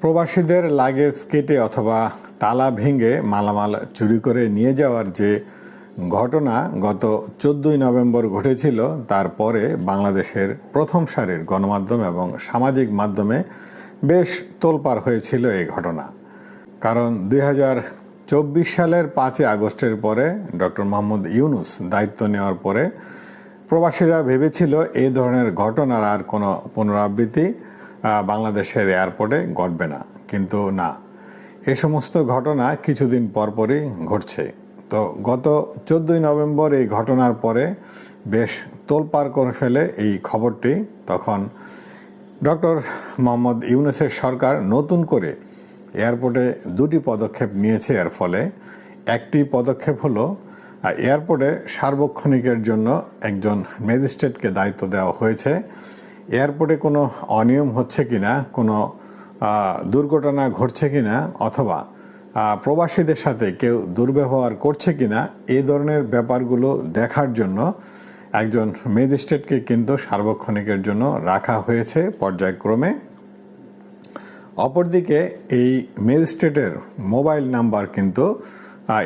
প্রবাসীদের লাগেজ কেটে অথবা তালা ভেঙে মালামাল চুরি করে নিয়ে যাওয়ার যে ঘটনা গত চোদ্দই নভেম্বর ঘটেছিল তারপরে বাংলাদেশের প্রথম সারির গণমাধ্যম এবং সামাজিক মাধ্যমে বেশ তোলপাড় হয়েছিল এই ঘটনা। কারণ দুই চব্বিশ সালের পাঁচই আগস্টের পরে ডক্টর মোহাম্মদ ইউনুস দায়িত্ব নেওয়ার পরে প্রবাসীরা ভেবেছিল এই ধরনের ঘটনার আর কোনো পুনরাবৃত্তি বাংলাদেশের এয়ারপোর্টে ঘটবে না। কিন্তু না, এ সমস্ত ঘটনা কিছুদিন পরপরই ঘটছে। তো গত চোদ্দই নভেম্বর এই ঘটনার পরে বেশ তোলপাড় করে ফেলে এই খবরটি। তখন ডক্টর মোহাম্মদ ইউনুসের সরকার নতুন করে এয়ারপোর্টে দুটি পদক্ষেপ নিয়েছে। এর ফলে একটি পদক্ষেপ হলো এয়ারপোর্টে সার্বক্ষণিকের জন্য একজন ম্যাজিস্ট্রেটকে দায়িত্ব দেওয়া হয়েছে। এয়ারপোর্টে কোনো অনিয়ম হচ্ছে কি না, কোনো দুর্ঘটনা ঘটছে কিনা অথবা প্রবাসীদের সাথে কেউ দুর্ব্যবহার করছে কিনা এই ধরনের ব্যাপারগুলো দেখার জন্য একজন ম্যাজিস্ট্রেটকে কিন্তু সার্বক্ষণিকের জন্য রাখা হয়েছে পর্যায়ক্রমে। অপরদিকে এই ম্যাজিস্ট্রেটের মোবাইল নাম্বার কিন্তু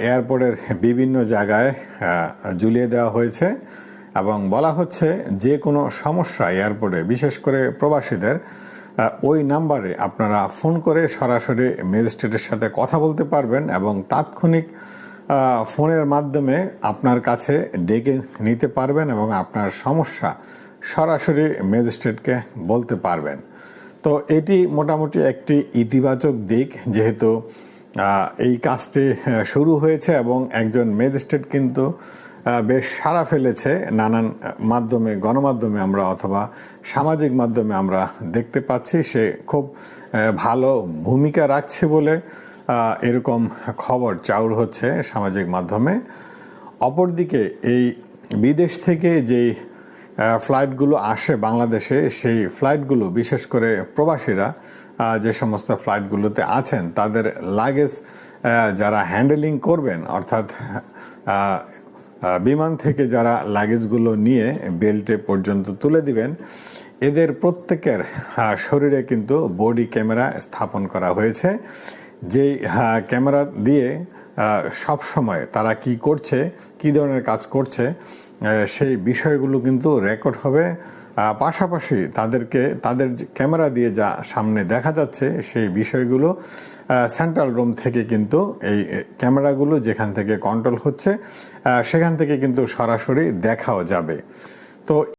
এয়ারপোর্টের বিভিন্ন জায়গায় ঝুলিয়ে দেওয়া হয়েছে। এবং বলা হচ্ছে যে কোনো সমস্যা এয়ারপোর্টে, বিশেষ করে প্রবাসীদের ওই নাম্বারে আপনারা ফোন করে সরাসরি ম্যাজিস্ট্রেটের সাথে কথা বলতে পারবেন এবং তাৎক্ষণিক ফোনের মাধ্যমে আপনার কাছে ডেকে নিতে পারবেন এবং আপনার সমস্যা সরাসরি ম্যাজিস্ট্রেটকে বলতে পারবেন। তো এটি মোটামুটি একটি ইতিবাচক দিক, যেহেতু এই কাজটি শুরু হয়েছে এবং একজন ম্যাজিস্ট্রেট কিন্তু বেশ সাড়া ফেলেছে নানান মাধ্যমে, গণমাধ্যমে আমরা অথবা সামাজিক মাধ্যমে আমরা দেখতে পাচ্ছি। সে খুব ভালো ভূমিকা রাখছে বলে এরকম খবর চাউর হচ্ছে সামাজিক মাধ্যমে। অপরদিকে এই বিদেশ থেকে যেই ফ্লাইটগুলো আসে বাংলাদেশে, সেই ফ্লাইটগুলো, বিশেষ করে প্রবাসীরা যে সমস্ত ফ্লাইটগুলোতে আছেন, তাদের লাগেজ যারা হ্যান্ডেলিং করবেন, অর্থাৎ বিমান থেকে যারা লাগেজগুলো নিয়ে বেল্টে পর্যন্ত তুলে দিবেন, এদের প্রত্যেকের শরীরে কিন্তু বডি ক্যামেরা স্থাপন করা হয়েছে, যেই ক্যামেরা দিয়ে সব সময় তারা কি করছে, কি ধরনের কাজ করছে সেই বিষয়গুলো কিন্তু রেকর্ড হবে। পাশাপাশি তাদেরকে, তাদের ক্যামেরা দিয়ে যা সামনে দেখা যাচ্ছে, সেই বিষয়গুলো সেন্ট্রাল রুম থেকে কিন্তু এই ক্যামেরাগুলো যেখান থেকে কন্ট্রোল হচ্ছে সেখান থেকে কিন্তু সরাসরি দেখাও যাবে। তো